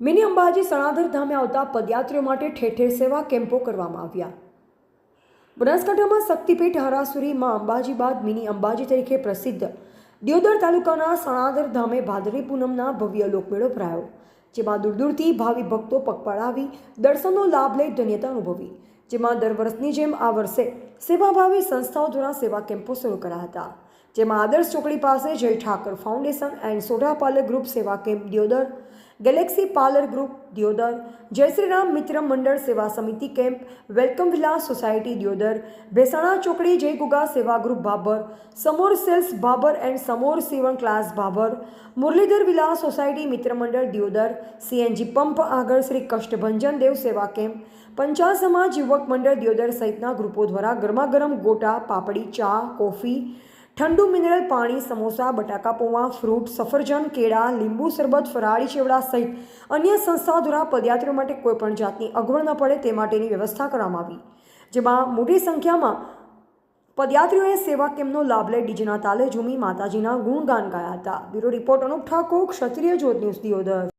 Mini Ambaji સણાધર ધામે આવતા પદયાત્રીઓ માટે ઠેર ઠેર સેવા કેમ્પો કરવામાં આવ્યા. બનાસકાંઠામાં શક્તિપીઠ હરાસુરી માં અંબાજી બાદ મિની અંબાજી તરીકે પ્રસિદ્ધ દિયોદર તાલુકાના સણાધર ધામે ભાદરવી પૂનમના ભવ્ય લોકમેળો ભરાયો, જેમાં દૂર દૂરથી ભાવિ ભક્તો પગપાળાવી દર્શનનો લાભ લઈ ધન્યતા અનુભવી, જેમાં દર વર્ષની જેમ આ વર્ષે સેવાભાવી સંસ્થાઓ દ્વારા સેવા કેમ્પો શરૂ કર્યા હતા, જેમાં આદર્શ ચોકડી પાસે Jay Thakar foundation and Sodha parlour group સેવા camp Deodar galaxy parlour group Deodar Jay Shri Ram Mitra Mandal Seva Samiti camp welcome Vilas society Deodar Bhesana ચોકડી Jay Guga Seva group Babar Samor sales Babar and Samor સીવણ class Bhabhar Murlidhar Vilas society મિત્ર મંડળ Deodar CNG pump આગળ શ્રી કષ્ટભંજન દેવ સેવા camp Panchal સમાજ યુવક મંડળ દિયોદર સહિતના ગ્રુપો દ્વારા ગરમાગરમ ગોટા પાપડી ચા કોફી ઠંડુ મિનરલ પાણી, સમોસા, બટાકા પૌવા, ફ્રૂટ, સફરજન, કેળા, લીંબુ, શરબત, ફરાળી ચેવડા સહિત અન્ય સંસ્થાઓ દ્વારા પદયાત્રીઓ માટે કોઈપણ જાતની અગવડ ન પડે તે માટેની વ્યવસ્થા કરવામાં આવી. જેમાં મોટી સંખ્યામાં પદયાત્રીઓએ સેવા કેમ્પનો લાભ લઈ ડીજેના તાલે ઝૂમી માતાજીના ગુણગાન ગાયા હતા. Bureau report Anup Thakor, Kshatriya Jyot news, Deodar.